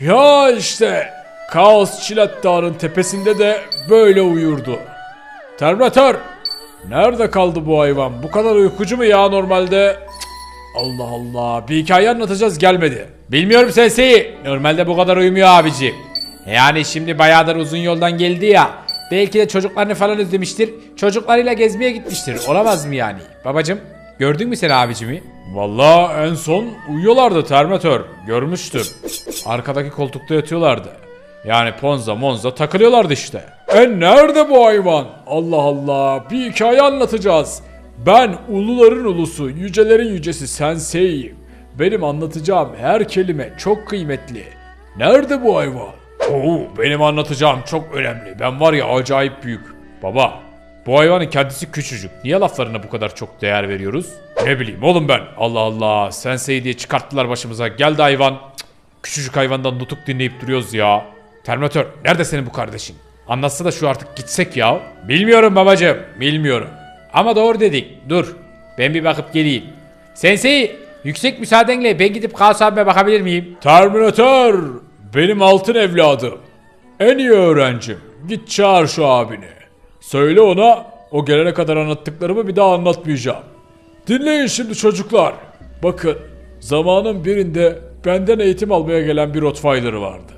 Ya işte Kaos Çilat Dağı'nın tepesinde de böyle uyurdu. Terminator! Nerede kaldı bu hayvan? Bu kadar uykucu mu ya normalde? Allah Allah. Bir hikaye anlatacağız gelmedi. Bilmiyorum Sensei. Normalde bu kadar uyumuyor abicim. Yani şimdi bayağıdır uzun yoldan geldi ya. Belki de çocuklarını falan özlemiştir. Çocuklarıyla gezmeye gitmiştir. Olamaz mı yani? Babacım gördün mü sen abicimi? Vallahi en son uyuyorlardı Terminator. Görmüştüm. Arkadaki koltukta yatıyorlardı. Yani Ponza Monza takılıyorlardı işte. E nerede bu hayvan? Allah Allah bir hikaye anlatacağız. Ben uluların ulusu, yücelerin yücesi Sensei'yim. Benim anlatacağım her kelime çok kıymetli. Nerede bu hayvan? Oo, benim anlatacağım çok önemli. Ben var ya acayip büyük. Baba, bu hayvanın kendisi küçücük. Niye laflarına bu kadar çok değer veriyoruz? Ne bileyim oğlum ben. Allah Allah. Sensei diye çıkarttılar başımıza. Geldi hayvan. Cık, küçücük hayvandan nutuk dinleyip duruyoruz ya. Terminator, nerede senin bu kardeşin? Anlatsa da şu artık gitsek ya. Bilmiyorum babacığım, bilmiyorum. Ama doğru dedik. Dur. Ben bir bakıp geleyim. Sensei, yüksek müsaadenle ben gidip Kaos bakabilir miyim? Terminator, benim altın evladım. En iyi öğrencim. Git çağır şu abini. Söyle ona o gelene kadar anlattıklarımı bir daha anlatmayacağım. Dinleyin şimdi çocuklar. Bakın zamanın birinde benden eğitim almaya gelen bir Rottweiler vardı.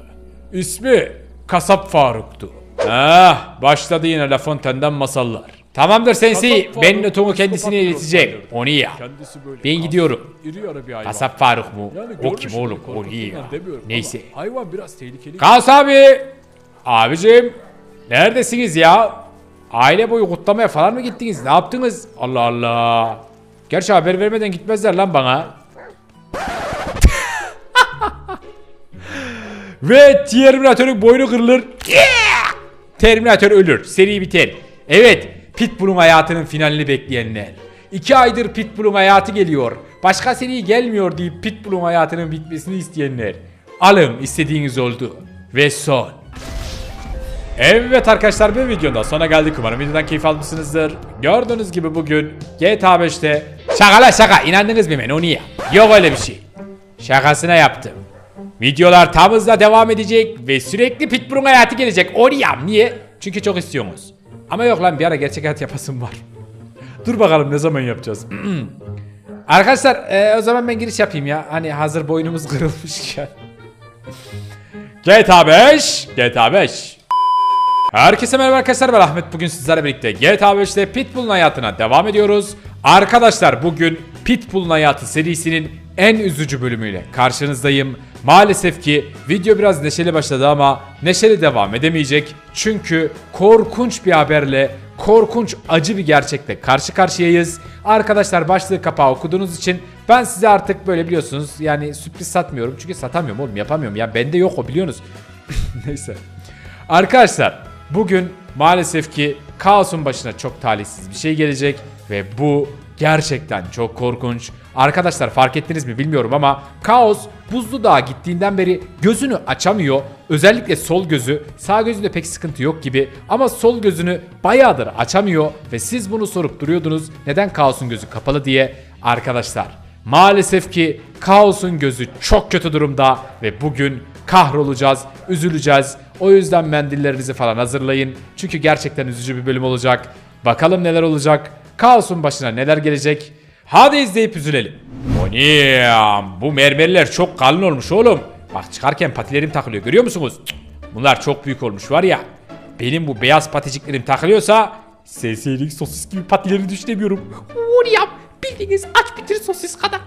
İsmi Kasap Faruk'tu. Ah başladı yine La Fontaine'den masallar. Tamamdır. Kasap Ben notumu kendisine ileteceğim. Onu ya. Ben kas, gidiyorum. Kasap Faruk mu? Yani o kim oğlum? O iyi ya. Neyse. Hayvan biraz tehlikeli. Kaos abi. Abicim. Neredesiniz ya? Aile boyu kutlamaya falan mı gittiniz? Ne yaptınız? Allah Allah. Gerçi haber vermeden gitmezler lan bana. Ve Terminator'un boynu kırılır. Yeah! Terminator ölür. Seri biter. Evet. Pitbull'un hayatının finalini bekleyenler. İki aydır Pitbull'un hayatı geliyor. Başka seri gelmiyor deyip Pitbull'un hayatının bitmesini isteyenler. Alın istediğiniz oldu. Ve son. Evet arkadaşlar bir videonun da sona geldik. Umarım videodan keyif almışsınızdır. Gördüğünüz gibi bugün GTA 5'te şaka la şaka inandınız mı ya? Yok öyle bir şey. Şakasına yaptım. Videolar tam hızla devam edecek ve sürekli Pitbull'un hayatı gelecek. Onu yap. Niye? Çünkü çok istiyorsunuz. Ama yok lan bir ara gerçek hayat yapasım var. Dur bakalım ne zaman yapacağız. Arkadaşlar e, o zaman ben giriş yapayım ya. Hani hazır boynumuz kırılmışken. GTA 5, GTA 5. Herkese merhaba arkadaşlar ben Ahmet bugün sizlerle birlikte GTA 5'te Pitbull'un hayatına devam ediyoruz. Arkadaşlar bugün Pitbull'un hayatı serisinin en üzücü bölümüyle karşınızdayım. Maalesef ki video biraz neşeli başladı ama neşeli devam edemeyecek. Çünkü korkunç bir haberle, korkunç acı bir gerçekle karşı karşıyayız. Arkadaşlar başlığı kapağı okuduğunuz için ben size artık böyle biliyorsunuz yani sürpriz satmıyorum. Çünkü satamıyorum oğlum yapamıyorum ya bende yok o biliyorsunuz. Neyse. Arkadaşlar bugün maalesef ki Kaos'un başına çok talihsiz bir şey gelecek ve bu gerçekten çok korkunç. Arkadaşlar fark ettiniz mi bilmiyorum ama Kaos buzlu dağa gittiğinden beri gözünü açamıyor. Özellikle sol gözü, sağ gözünde pek sıkıntı yok gibi ama sol gözünü bayağıdır açamıyor ve siz bunu sorup duruyordunuz neden Kaos'un gözü kapalı diye. Arkadaşlar maalesef ki Kaos'un gözü çok kötü durumda ve bugün kahrolacağız, üzüleceğiz. O yüzden mendillerinizi falan hazırlayın. Çünkü gerçekten üzücü bir bölüm olacak. Bakalım neler olacak. Kaos'un başına neler gelecek. Hadi izleyip üzülelim. Oniyam bu mermerler çok kalın olmuş oğlum. Bak çıkarken patilerim takılıyor görüyor musunuz? Bunlar çok büyük olmuş var ya. Benim bu beyaz paticiklerim takılıyorsa SS'lik sosis gibi patileri düşünemiyorum. Oniyam bildiğiniz aç bitir sosis kadar.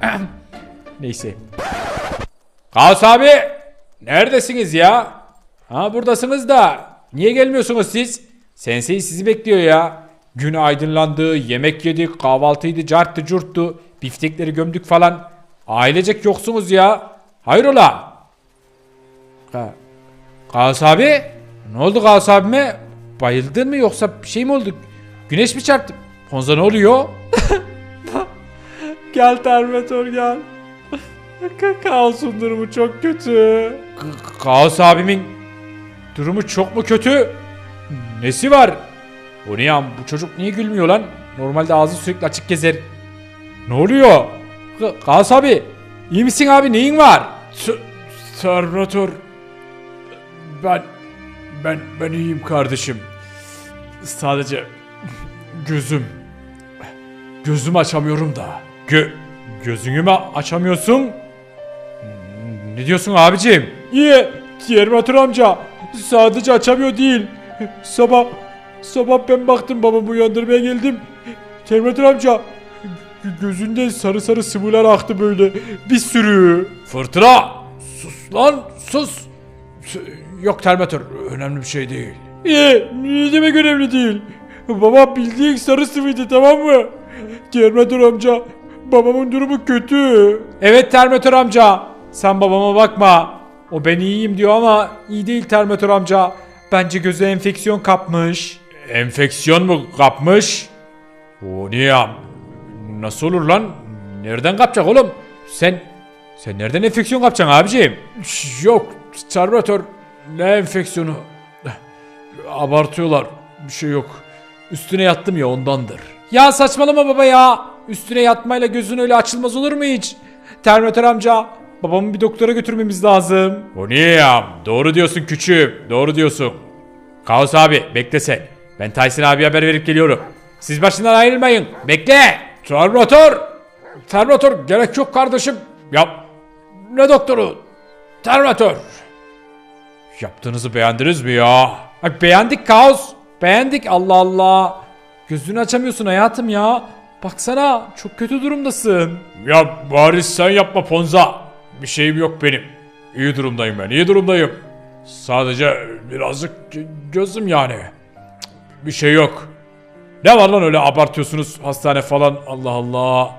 Neyse. Kaos abi neredesiniz ya? Ha buradasınız da niye gelmiyorsunuz siz? Sensei sizi bekliyor ya. Gün aydınlandı, yemek yedik, kahvaltıydı, carttı curttu, biftekleri gömdük falan. Ailecek yoksunuz ya. Hayrola? Ka Kaos abi? Ne oldu Kaos abime? Bayıldın mı yoksa bir şey mi oldu? Güneş mi çarptı? Ponza ne oluyor? gel Terminator gel. Ka- Kaos'un durumu çok kötü. Ka- Kaos abimin durumu çok mu kötü? Nesi var? O ne ya? Bu çocuk niye gülmüyor lan? Normalde ağzı sürekli açık gezer. Ne oluyor? Ka- Kaos abi. iyi misin abi? Neyin var? Terminator. Ben ben ben iyiyim kardeşim. Sadece gözüm gözüm açamıyorum da. Gö gözünü mü açamıyorsun? Hmm, Ne diyorsun abicim? İyi. Terminator amca sadece açamıyor değil. Sabah sabah ben baktım babamı uyandırmaya geldim. Terminator amca gö- gözünde sarı sarı sıvılar aktı böyle bir sürü. Fırtına sus lan sus. Yok Terminator önemli bir şey değil. İyi ne demek önemli değil. Baba bildiğin sarı sıvıydı tamam mı? Terminator amca babamın durumu kötü. Evet Terminator amca sen babama bakma. O ben iyiyim diyor ama iyi değil Terminator amca. Bence gözü enfeksiyon kapmış. Enfeksiyon mu kapmış? O niye ya? Nasıl olur lan? Nereden kapacak oğlum? Sen sen nereden enfeksiyon kapacaksın abiciğim? Yok Terminator ne enfeksiyonu? Abartıyorlar. Bir şey yok. Üstüne yattım ya ondandır. Ya saçmalama baba ya. Üstüne yatmayla gözün öyle açılmaz olur mu hiç? Terminator amca babamı bir doktora götürmemiz lazım. O niye ya? Doğru diyorsun küçüğüm. Doğru diyorsun. Kaos abi bekle sen. Ben Tyson abi haber verip geliyorum. Siz başından ayrılmayın. Bekle. Terminator. Terminator gerek yok kardeşim. Yap. Ne doktoru? Terminator. Yaptığınızı beğendiniz mi ya? Ay beğendik Kaos. Beğendik Allah Allah. Gözünü açamıyorsun hayatım ya. Baksana çok kötü durumdasın. Ya bari sen yapma Ponza. Bir şeyim yok benim. İyi durumdayım ben iyi durumdayım. Sadece birazcık gö- gözüm yani. Bir şey yok. Ne var lan öyle abartıyorsunuz hastane falan Allah Allah.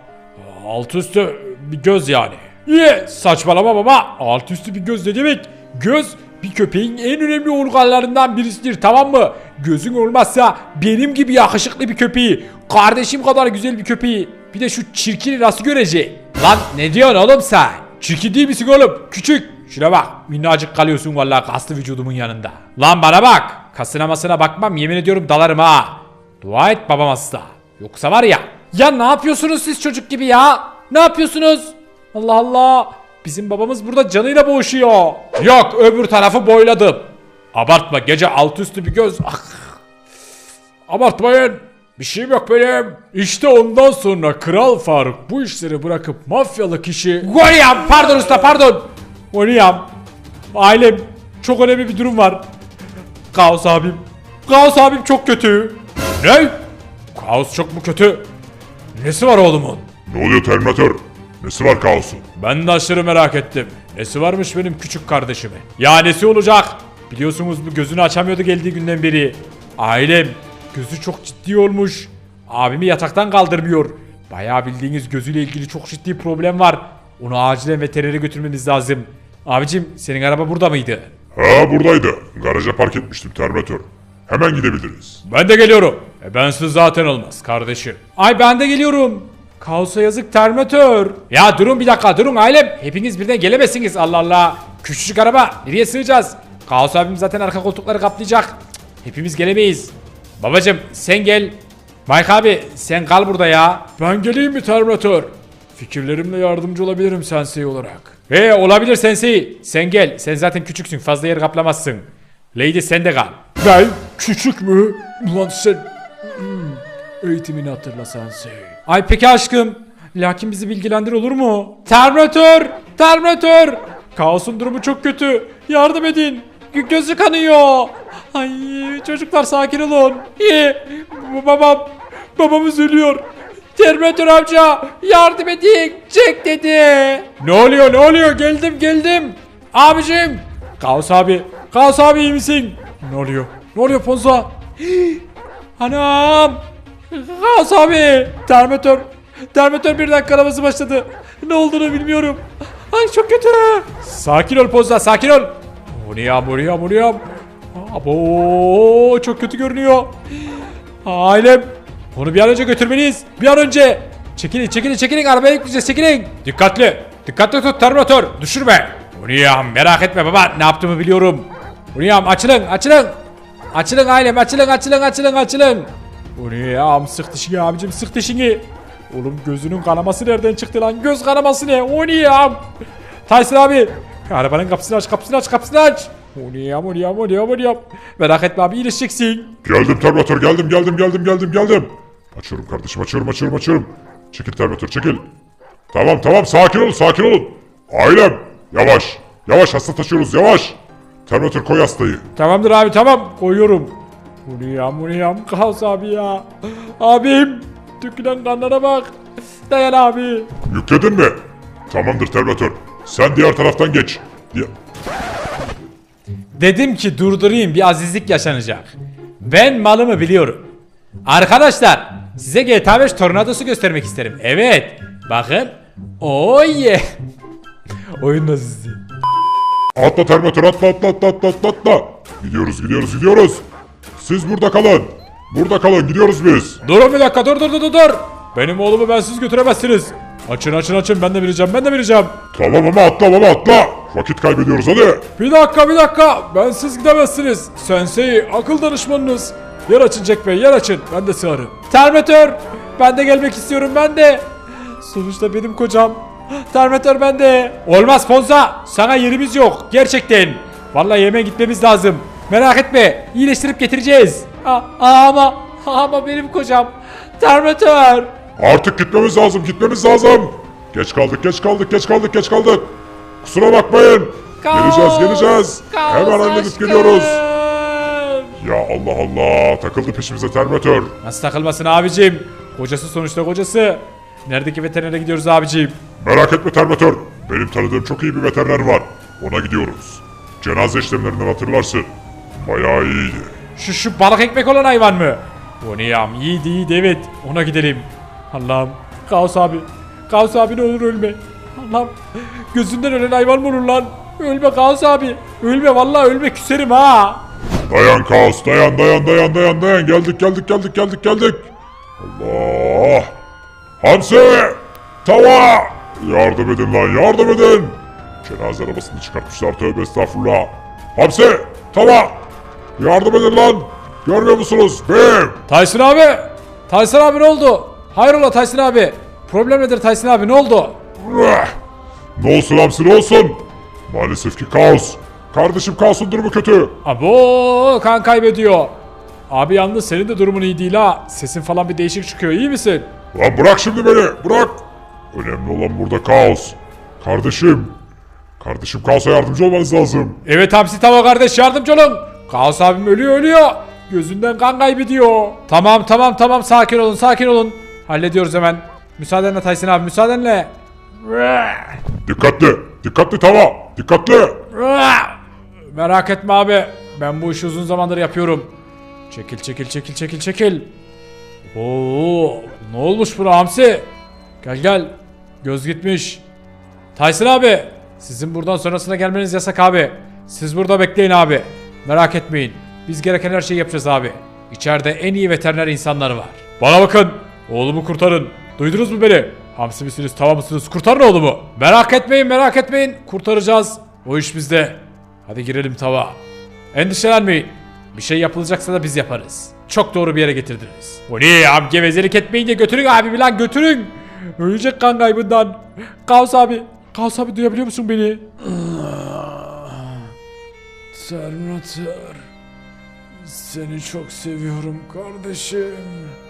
Alt üstü bir göz yani. Niye? Saçmalama baba. Alt üstü bir göz ne demek? Göz bir köpeğin en önemli organlarından birisidir tamam mı? Gözün olmazsa benim gibi yakışıklı bir köpeği, kardeşim kadar güzel bir köpeği, bir de şu çirkini nasıl görecek? Lan ne diyorsun oğlum sen? Çirkin değil misin oğlum? Küçük. Şuna bak minnacık kalıyorsun vallahi kaslı vücudumun yanında. Lan bana bak. Kasına masına bakmam yemin ediyorum dalarım ha. Dua et babam hasta. Yoksa var ya. Ya ne yapıyorsunuz siz çocuk gibi ya? Ne yapıyorsunuz? Allah Allah. Bizim babamız burada canıyla boğuşuyor. Yok öbür tarafı boyladım. Abartma gece alt üstü bir göz. Ah. Abartmayın. Bir şeyim yok benim. İşte ondan sonra Kral Faruk bu işleri bırakıp mafyalı kişi... William pardon usta pardon. William. Ailem çok önemli bir durum var. Kaos abim. Kaos abim çok kötü. Ne? Kaos çok mu kötü? Nesi var oğlumun? Ne oluyor Terminator? Nesi var kaosun? Ben de aşırı merak ettim. Nesi varmış benim küçük kardeşime? Ya nesi olacak? Biliyorsunuz bu gözünü açamıyordu geldiği günden beri. Ailem gözü çok ciddi olmuş. Abimi yataktan kaldırmıyor. Bayağı bildiğiniz gözüyle ilgili çok ciddi problem var. Onu acilen veterinere götürmemiz lazım. Abicim senin araba burada mıydı? Ha buradaydı. Garaja park etmiştim Terminator. Hemen gidebiliriz. Ben de geliyorum. E bensiz zaten olmaz kardeşim. Ay ben de geliyorum. Kaosa yazık termatör. Ya durun bir dakika durun ailem. Hepiniz birden gelemezsiniz Allah Allah. Küçücük araba nereye sığacağız? Kaos abim zaten arka koltukları kaplayacak. Hepimiz gelemeyiz. Babacım sen gel. Mike abi sen kal burada ya. Ben geleyim mi Terminator? Fikirlerimle yardımcı olabilirim sensei olarak. He olabilir sensei. Sen gel. Sen zaten küçüksün fazla yer kaplamazsın. Lady sen de kal. Ben küçük mü? Ulan sen Hmm, eğitimini hatırla sensei. Ay peki aşkım. Lakin bizi bilgilendir olur mu? Terminator! Terminator! Kaos'un durumu çok kötü. Yardım edin. Gö- Gözü kanıyor. Ay çocuklar sakin olun. İyi. Babam. Babamız ölüyor. Terminator amca yardım edin. Çek dedi. Ne oluyor ne oluyor geldim geldim. Abicim. Kaos abi. Kaos abi iyi misin? Ne oluyor? Ne oluyor Ponza? Anam. Kaos abi. Terminator. Terminator birden kanaması başladı. Ne olduğunu bilmiyorum. Ay çok kötü. Sakin ol Ponza sakin ol. Muriyam muriyam muriyam. Abo çok kötü görünüyor. Ailem. Onu bir an önce götürmeliyiz. Bir an önce. Çekilin çekilin çekilin arabaya yükleyeceğiz çekilin. Dikkatli. Dikkatli tut Terminator. Düşürme. Muriyam merak etme baba ne yaptığımı biliyorum. Muriyam açılın açılın. Açılın ailem açılın açılın açılın açılın. Muriyam sık dişini abicim sık dişini. Oğlum gözünün kanaması nereden çıktı lan? Göz kanaması ne? Ya? Tyson abi Arabanın kapısını aç kapısını aç kapısını aç. Oniyam oniyam oniyam oniyam. Merak etme abi iyileşeceksin. Geldim Terminator geldim geldim geldim geldim geldim. Açıyorum kardeşim açıyorum açıyorum açıyorum. Çekil Terminator çekil. Tamam tamam sakin olun sakin olun. Ailem yavaş. Yavaş hasta taşıyoruz yavaş. Terminator koy hastayı. Tamamdır abi tamam koyuyorum. Uniyam uniyam kaos abi ya. Abim dökülen kanlara bak. Dayan abi. Yükledin mi? Tamamdır Terminator. Sen diğer taraftan geç. Di- Dedim ki durdurayım bir azizlik yaşanacak. Ben malımı biliyorum. Arkadaşlar size GTA 5 tornadosu göstermek isterim. Evet. Bakın. Oh yeah. Oyun azizliği. Atla Terminator atla atla atla atla atla atla. Gidiyoruz gidiyoruz gidiyoruz. Siz burada kalın. Burada kalın gidiyoruz biz. Durun bir dakika dur dur dur, dur. Benim oğlumu bensiz götüremezsiniz. Açın açın açın ben de vereceğim ben de vereceğim. Tamam ama atla baba atla. Vakit kaybediyoruz hadi. Bir dakika bir dakika bensiz gidemezsiniz. Sensei akıl danışmanınız. Yer açın Jack Bey yer açın ben de sığarım. Terminator ben de gelmek istiyorum ben de. Sonuçta benim kocam. Terminator ben de. Olmaz Fonza. Sana yerimiz yok. Gerçekten. Vallahi yemeğe gitmemiz lazım. Merak etme. İyileştirip getireceğiz. Aa, ama ama benim kocam. Terminator. Artık gitmemiz lazım gitmemiz lazım. Geç kaldık geç kaldık geç kaldık geç kaldık. Kusura bakmayın. Geleceğiz geleceğiz. Hemen halledip geliyoruz. Ya Allah Allah takıldı peşimize Terminator. Nasıl takılmasın abicim? Kocası sonuçta kocası. Neredeki veterinere gidiyoruz abicim? Merak etme Terminator. Benim tanıdığım çok iyi bir veteriner var. Ona gidiyoruz. Cenaze işlemlerinden hatırlarsın. Bayağı iyiydi. Şu şu balık ekmek olan hayvan mı? O ne yam iyiydi iyiydi evet ona gidelim. Allah'ım Kaos abi. Kaos abi ne olur ölme. Allah'ım gözünden ölen hayvan mı olur lan? Ölme Kaos abi. Ölme vallahi ölme küserim ha. Dayan kaos dayan dayan dayan dayan dayan geldik geldik geldik geldik geldik. Allah. Hamsi. Tava. Yardım edin lan yardım edin. Cenaze arabasını çıkartmışlar tövbe estağfurullah. Hamsi. Tava. Yardım edin lan. Görmüyor musunuz? Bim. Tyson abi. Tyson abi ne oldu? Hayrola Tyson abi. Problem nedir Tyson abi ne oldu? Ne olsun Hamsi ne olsun? Maalesef ki kaos. Kardeşim kaosun durumu kötü. Abo kan kaybediyor. Abi yalnız senin de durumun iyi değil ha. Sesin falan bir değişik çıkıyor iyi misin? Lan bırak şimdi beni bırak. Önemli olan burada kaos. Kardeşim. Kardeşim kaosa yardımcı olmanız lazım. Evet Hamsi Tava kardeş yardımcı olun. Kaos abim ölüyor ölüyor. Gözünden kan kaybediyor. Tamam tamam tamam sakin olun sakin olun. Hallediyoruz hemen. Müsaadenle Tyson abi müsaadenle. Dikkatli. Dikkatli tava. Dikkatli. Merak etme abi. Ben bu işi uzun zamandır yapıyorum. Çekil çekil çekil çekil çekil. Oo, ne olmuş bura Hamsi? Gel gel. Göz gitmiş. Tyson abi. Sizin buradan sonrasına gelmeniz yasak abi. Siz burada bekleyin abi. Merak etmeyin. Biz gereken her şeyi yapacağız abi. İçeride en iyi veteriner insanları var. Bana bakın. Oğlumu kurtarın. Duydunuz mu beni? Hamsi misiniz tamam mısınız? Kurtarın oğlumu. Merak etmeyin merak etmeyin. Kurtaracağız. O iş bizde. Hadi girelim tava. Endişelenmeyin. Bir şey yapılacaksa da biz yaparız. Çok doğru bir yere getirdiniz. O ne ya gevezelik etmeyin de götürün abi lan götürün. Ölecek kan kaybından. Kaos abi. Kaos abi duyabiliyor musun beni? Terminator. Seni çok seviyorum kardeşim.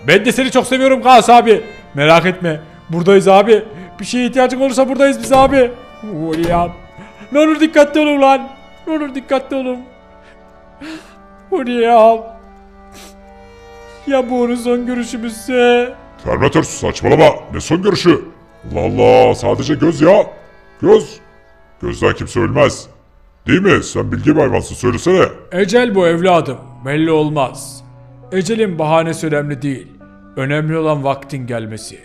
Ben de seni çok seviyorum Kaos abi. Merak etme. Buradayız abi. Bir şeye ihtiyacın olursa buradayız biz abi. William. Ne olur dikkatli olun lan. Ne olur dikkatli olun. William. Ya bu onun son görüşümüzse? Terminator saçmalama. Ne son görüşü? Allah Allah. Sadece göz ya. Göz. Gözden kimse ölmez. Değil mi? Sen bilgi bir hayvansın söylesene. Ecel bu evladım. Belli olmaz. Ecelin bahanesi önemli değil. Önemli olan vaktin gelmesi.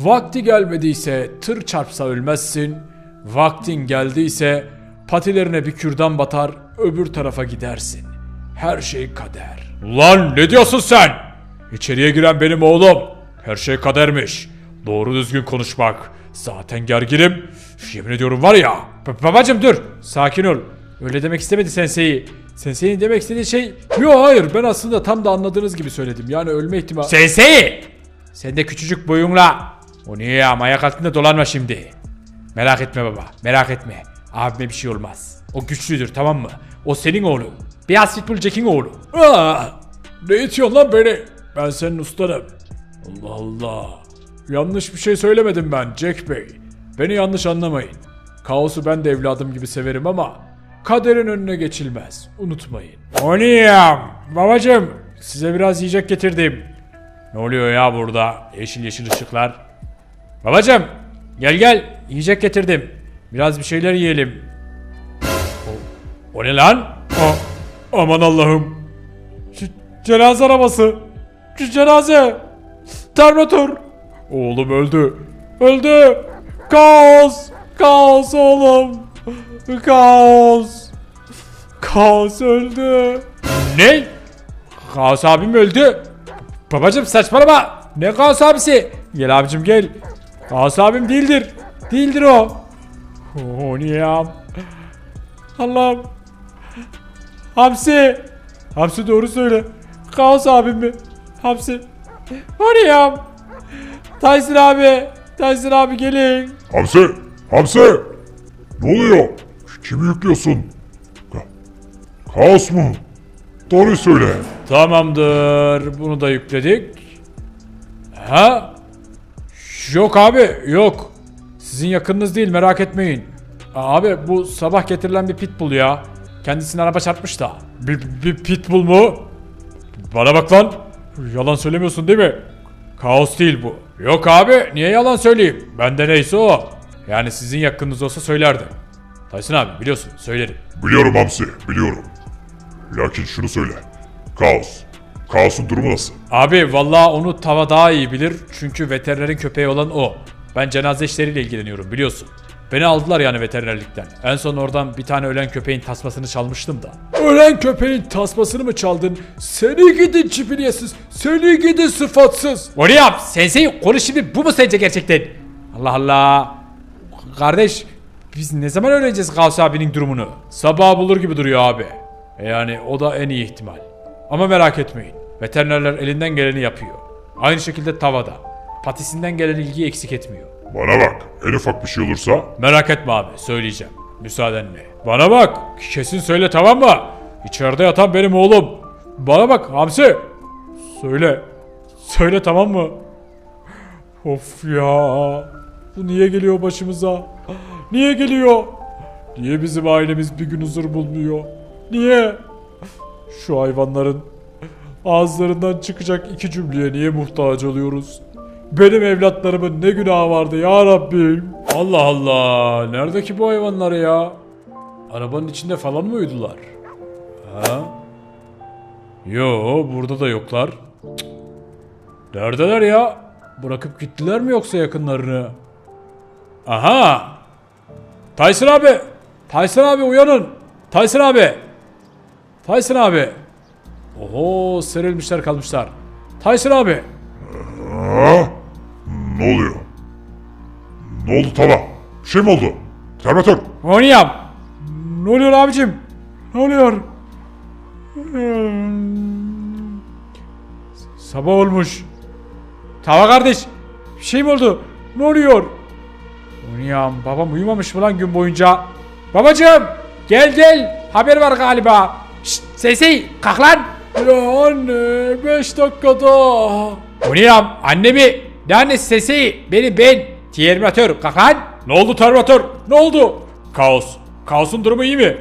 Vakti gelmediyse tır çarpsa ölmezsin. Vaktin geldiyse patilerine bir kürdan batar öbür tarafa gidersin. Her şey kader. Ulan ne diyorsun sen? İçeriye giren benim oğlum. Her şey kadermiş. Doğru düzgün konuşmak. Zaten gerginim. Yemin ediyorum var ya. B- babacım dur. Sakin ol. Öyle demek istemedi sensei. Sensei'nin demek istediği şey... Yo hayır ben aslında tam da anladığınız gibi söyledim. Yani ölme ihtimali... Sensei! Sen de küçücük boyunla. O niye ya ayak altında dolanma şimdi. Merak etme baba merak etme. Abime bir şey olmaz. O güçlüdür tamam mı? O senin oğlun. Beyaz Pitbull Jack'in oğlu. Aa, ne itiyorsun lan beni? Ben senin ustanım. Allah Allah. Yanlış bir şey söylemedim ben Jack Bey. Beni yanlış anlamayın. Kaosu ben de evladım gibi severim ama kaderin önüne geçilmez. Unutmayın. Oniyam. Babacım size biraz yiyecek getirdim. Ne oluyor ya burada? Yeşil yeşil ışıklar. Babacım gel gel yiyecek getirdim. Biraz bir şeyler yiyelim. O, o ne lan? Aa, aman Allah'ım. C- cenaze arabası. C- cenaze. Terminator. Oğlum öldü. Öldü. Kaos. Kaos oğlum. Kaos. Kaos öldü. Ne? Kaos abim öldü. Babacım saçmalama. Ne Kaos abisi? Gel abicim gel. Kaos abim değildir. Değildir o. O niyam. Allah'ım. Hamsi. Hamsi doğru söyle. Kaos abim mi? Hamsi. O niyam. Tyson abi. Tyson abi gelin. Hamsi! Hamsi! Ne oluyor? Kimi yüklüyorsun? Ka- Kaos mu? Doğruyu söyle. Tamamdır. Bunu da yükledik. Ha? Yok abi yok. Sizin yakınınız değil merak etmeyin. Abi bu sabah getirilen bir pitbull ya. Kendisine araba çarpmış da. Bir, bir pitbull mu? Bana bak lan. Yalan söylemiyorsun değil mi? Kaos değil bu. Yok abi niye yalan söyleyeyim? Bende neyse o. Yani sizin yakınınız olsa söylerdim. Tyson abi biliyorsun söylerim. Biliyorum Hamsi, biliyorum. Lakin şunu söyle. Kaos. Kaos'un durumu nasıl? Abi vallahi onu tava daha iyi bilir. Çünkü veterinerin köpeği olan o. Ben cenaze işleriyle ilgileniyorum biliyorsun. Beni aldılar yani veterinerlikten. En son oradan bir tane ölen köpeğin tasmasını çalmıştım da. Ölen köpeğin tasmasını mı çaldın? Seni gidin çipiniyesiz. Seni gidin sıfatsız. O ne yap? Sensei konuş şimdi bu mu sence gerçekten? Allah Allah. Kardeş biz ne zaman öğreneceğiz Kaos abinin durumunu? Sabah bulur gibi duruyor abi. E Yani o da en iyi ihtimal. Ama merak etmeyin. Veterinerler elinden geleni yapıyor. Aynı şekilde tavada. Patisinden gelen ilgiyi eksik etmiyor. Bana bak, en ufak bir şey olursa Merak etme abi söyleyeceğim. Müsaadenle. Bana bak kesin söyle tamam mı? İçeride yatan benim oğlum. Bana bak Hamsi. Söyle. Söyle tamam mı? Of ya. Bu niye geliyor başımıza? Niye geliyor? Niye bizim ailemiz bir gün huzur bulmuyor? Niye? Şu hayvanların ağızlarından çıkacak iki cümleye niye muhtaç oluyoruz? Benim evlatlarımın ne günahı vardı ya Rabbim? Allah Allah. Nerede ki bu hayvanlar ya? Arabanın içinde falan mı uyudular? Ha? Yo burada da yoklar. Cık. Neredeler ya? Bırakıp gittiler mi yoksa yakınlarını? Aha! Tyson abi! Tyson abi uyanın! Tyson abi! Tyson abi! Oho serilmişler kalmışlar. Tyson abi! Ha? Ne oluyor? Ne oldu tava? Bir şey mi oldu? Terminator! Oynayam. Ne oluyor abicim? Ne oluyor? Sabah olmuş. Tava kardeş. Bir şey mi oldu? Ne oluyor? Oynayam. Babam uyumamış mı lan gün boyunca? Babacım. Gel gel. Haber var galiba. Şşt Sensei kalk lan. Ya anne 5 dakikada. Oynayam. Annemi. Ne annesi Sensei? Beni ben. Terminator kalk lan. Ne oldu Terminator? Ne oldu? Kaos. Kaos'un durumu iyi mi?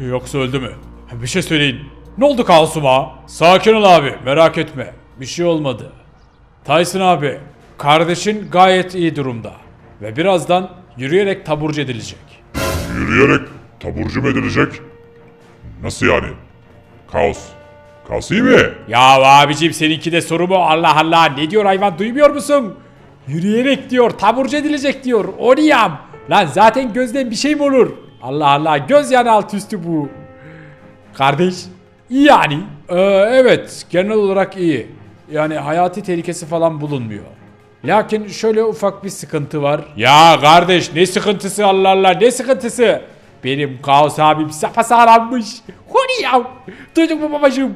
Yoksa öldü mü? Bir şey söyleyin. Ne oldu Kaos'uma? Sakin ol abi merak etme. Bir şey olmadı. Tyson abi, kardeşin gayet iyi durumda. Ve birazdan yürüyerek taburcu edilecek. Yürüyerek taburcu mu edilecek? Nasıl yani? Kaos. Kaos iyi mi? Ya abicim seninki de soru mu? Allah Allah ne diyor hayvan duymuyor musun? Yürüyerek diyor taburcu edilecek diyor. Oniyam. Lan zaten gözden bir şey mi olur? Allah Allah göz yani alt üstü bu. Kardeş iyi yani. Ee, evet genel olarak iyi. Yani hayati tehlikesi falan bulunmuyor. Lakin şöyle ufak bir sıkıntı var. Ya kardeş ne sıkıntısı Allah Allah ne sıkıntısı? Benim kaos abim sapasağlammış. Huni ya. Duydun mu babacığım?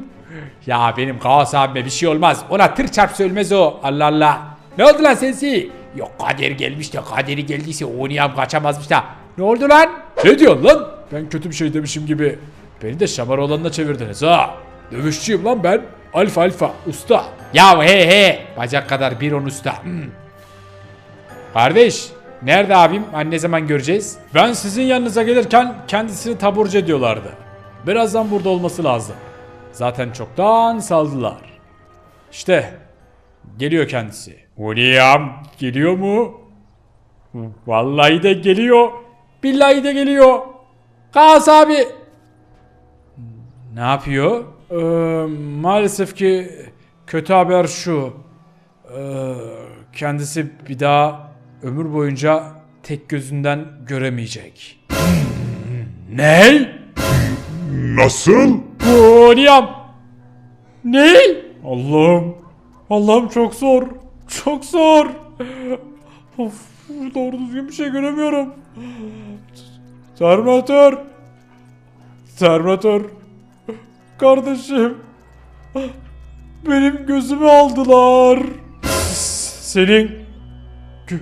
Ya benim kaos abime bir şey olmaz. Ona tır çarpsa ölmez o. Allah Allah. Ne oldu lan sensi? Yok Kadir gelmiş de Kadir'i geldiyse Oniyam kaçamazmış da. Ne oldu lan? Ne diyorsun lan? Ben kötü bir şey demişim gibi. Beni de şamar olanına çevirdiniz ha. Dövüşçüyüm lan ben. Alfa alfa usta. Ya he he bacak kadar bir on usta. Hmm. Kardeş nerede abim? Hani ne zaman göreceğiz? Ben sizin yanınıza gelirken kendisini taburcu ediyorlardı. Birazdan burada olması lazım. Zaten çoktan saldılar. İşte geliyor kendisi. William geliyor mu? Vallahi de geliyor. Billahi de geliyor. Kas abi. Ne yapıyor? Ee, maalesef ki kötü haber şu. Ee, kendisi bir daha ömür boyunca tek gözünden göremeyecek. ne? Nasıl? William. Ne? Allah'ım. Allah'ım çok zor. Çok zor. Of, doğru düzgün bir şey göremiyorum. Terminator. Terminator. Kardeşim. Benim gözümü aldılar. Senin gö,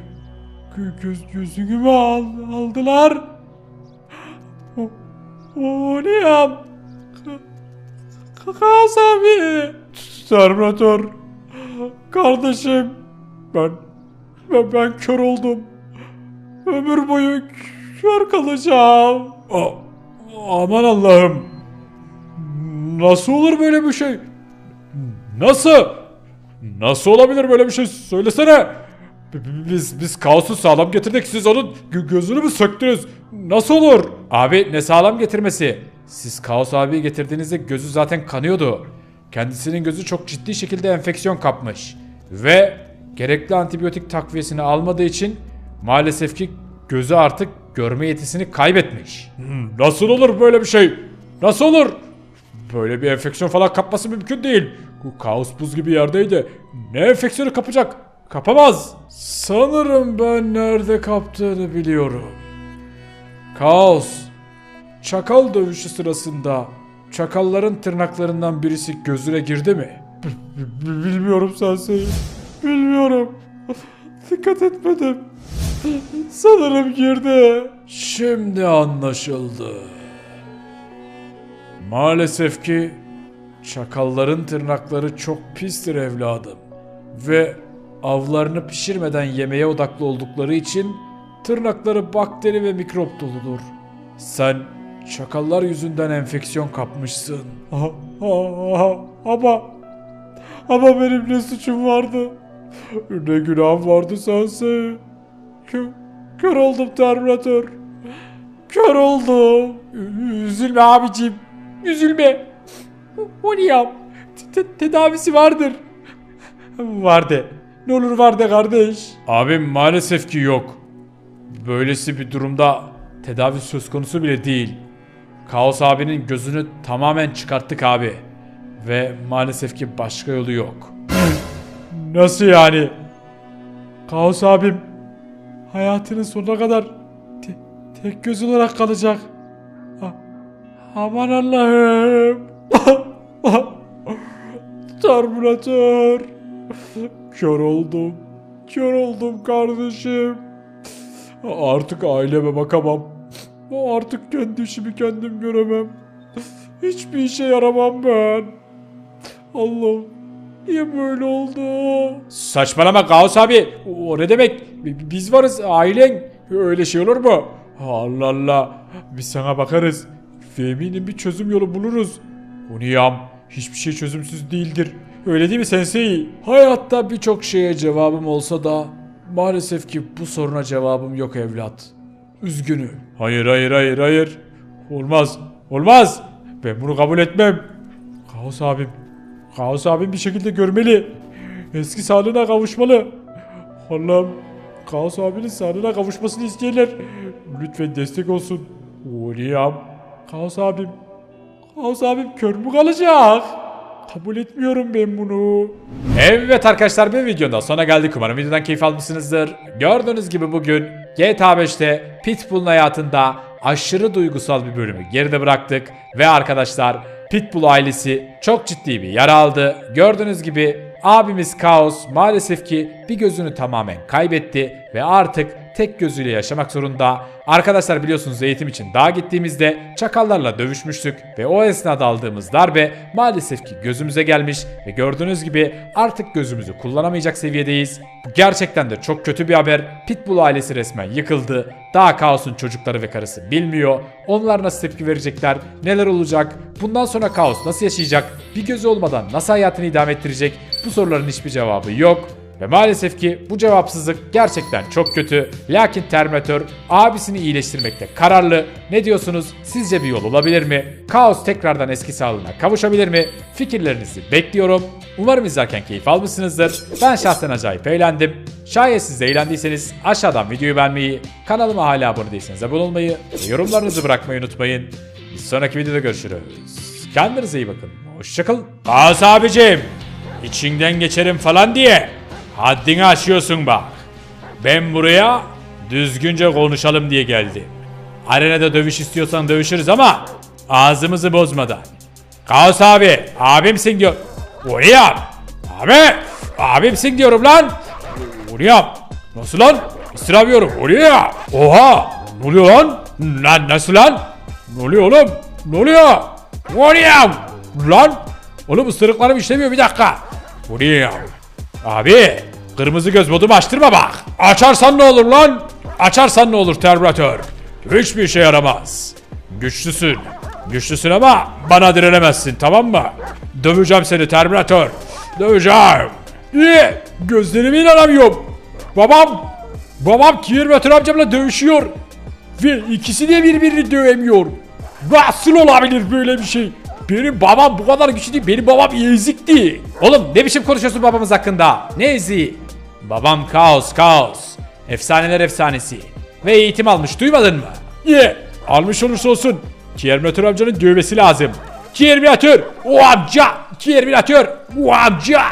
gö- göz, gözünü mü al, aldılar? O, William. Kakas abi. Terminator. Kardeşim. Ben, ben, ben kör oldum. Ömür boyu kör kalacağım. aman Allah'ım. Nasıl olur böyle bir şey? Nasıl? Nasıl olabilir böyle bir şey? Söylesene. Biz biz kaosu sağlam getirdik. Siz onun gö- gözünü mü söktünüz? Nasıl olur? Abi ne sağlam getirmesi. Siz Kaos abiyi getirdiğinizde gözü zaten kanıyordu. Kendisinin gözü çok ciddi şekilde enfeksiyon kapmış. Ve gerekli antibiyotik takviyesini almadığı için maalesef ki gözü artık görme yetisini kaybetmiş. Nasıl olur böyle bir şey? Nasıl olur? Böyle bir enfeksiyon falan kapması mümkün değil. Bu kaos buz gibi yerdeydi. Ne enfeksiyonu kapacak? Kapamaz. Sanırım ben nerede kaptığını biliyorum. Kaos. Çakal dövüşü sırasında çakalların tırnaklarından birisi gözüne girdi mi? Bilmiyorum Sensei. Bilmiyorum. Dikkat etmedim. Sanırım girdi. Şimdi anlaşıldı. Maalesef ki çakalların tırnakları çok pistir evladım. Ve avlarını pişirmeden yemeye odaklı oldukları için tırnakları bakteri ve mikrop doludur. Sen çakallar yüzünden enfeksiyon kapmışsın. ama ama benim ne suçum vardı? Ne günahım vardı sense? Kö, kör oldum Terminator. Kör oldum. Üzülme abicim. Üzülme. William. te- te- tedavisi vardır. Vardı. Ne olur vardı kardeş. Abim maalesef ki yok. Böylesi bir durumda tedavi söz konusu bile değil. Kaos abinin gözünü tamamen çıkarttık abi. Ve maalesef ki başka yolu yok. Nasıl yani? Kaos abim hayatının sonuna kadar te- tek göz olarak kalacak. Aman Allah'ım. Terminator. Kör oldum. Kör oldum kardeşim. Artık aileme bakamam. Artık kendi işimi kendim göremem. Hiçbir işe yaramam ben. Allah'ım. Niye böyle oldu? Saçmalama Kaos abi. O ne demek? Bi- Biz varız ailen. Öyle şey olur mu? Allah Allah. Biz sana bakarız. Ve eminim bir çözüm yolu buluruz. Uniyam. Hiçbir şey çözümsüz değildir. Öyle değil mi sensei? Hayatta birçok şeye cevabım olsa da maalesef ki bu soruna cevabım yok evlat. Üzgünüm. Hayır hayır hayır hayır. Olmaz. Olmaz. Ben bunu kabul etmem. Kaos abim. Kaos abim bir şekilde görmeli. Eski sağlığına kavuşmalı. Allah'ım. Kaos abinin sağlığına kavuşmasını isteyenler lütfen destek olsun. William. Kaos abim. Kaos abim kör mü kalacak? Kabul etmiyorum ben bunu. Evet arkadaşlar bir videonun sonuna geldik. Umarım videodan keyif almışsınızdır. Gördüğünüz gibi bugün GTA 5'te Pitbull'un hayatında aşırı duygusal bir bölümü geride bıraktık. Ve arkadaşlar Pitbull ailesi çok ciddi bir yara aldı. Gördüğünüz gibi abimiz Kaos maalesef ki bir gözünü tamamen kaybetti. Ve artık tek gözüyle yaşamak zorunda. Arkadaşlar biliyorsunuz eğitim için dağa gittiğimizde çakallarla dövüşmüştük ve o esnada aldığımız darbe maalesef ki gözümüze gelmiş ve gördüğünüz gibi artık gözümüzü kullanamayacak seviyedeyiz. Bu gerçekten de çok kötü bir haber. Pitbull ailesi resmen yıkıldı. Daha Kaos'un çocukları ve karısı bilmiyor. Onlar nasıl tepki verecekler? Neler olacak? Bundan sonra Kaos nasıl yaşayacak? Bir gözü olmadan nasıl hayatını idame ettirecek? Bu soruların hiçbir cevabı yok. Ve maalesef ki bu cevapsızlık gerçekten çok kötü. Lakin Terminator abisini iyileştirmekte kararlı. Ne diyorsunuz? Sizce bir yol olabilir mi? Kaos tekrardan eski sağlığına kavuşabilir mi? Fikirlerinizi bekliyorum. Umarım izlerken keyif almışsınızdır. Ben şahsen acayip eğlendim. Şayet siz de eğlendiyseniz aşağıdan videoyu beğenmeyi, kanalıma hala abone değilseniz abone olmayı ve yorumlarınızı bırakmayı unutmayın. Bir sonraki videoda görüşürüz. Kendinize iyi bakın. Hoşçakalın. Kaos abicim. İçinden geçerim falan diye haddini aşıyorsun bak. Ben buraya düzgünce konuşalım diye geldim. Arenada dövüş istiyorsan dövüşürüz ama ağzımızı bozmadan. Kaos abi, abimsin diyor. Oraya. Abi, abimsin diyorum lan. Oraya. Nasıl lan? Isıramıyorum. Oraya. Oha. Ne oluyor lan? Lan nasıl lan? Ne oluyor oğlum? Ne oluyor? Oraya. Lan. Oğlum ısırıklarım işlemiyor bir dakika. Oraya. Abi kırmızı göz modumu açtırma bak. Açarsan ne olur lan? Açarsan ne olur Terminator? Hiçbir işe yaramaz. Güçlüsün. Güçlüsün ama bana direnemezsin tamam mı? Döveceğim seni Terminator. Döveceğim. İyi. Gözlerime inanamıyorum. Babam. Babam Terminator amcamla dövüşüyor. Ve ikisi de birbirini dövemiyor. Nasıl olabilir böyle bir şey? Benim babam bu kadar güçlü değil. Benim babam ezikti. Oğlum ne biçim konuşuyorsun babamız hakkında? Ne eziği? Babam kaos kaos. Efsaneler efsanesi. Ve eğitim almış duymadın mı? Ye. Almış olursa olsun. Terminator amcanın dövmesi lazım. Terminator. O amca. Terminator. O amca.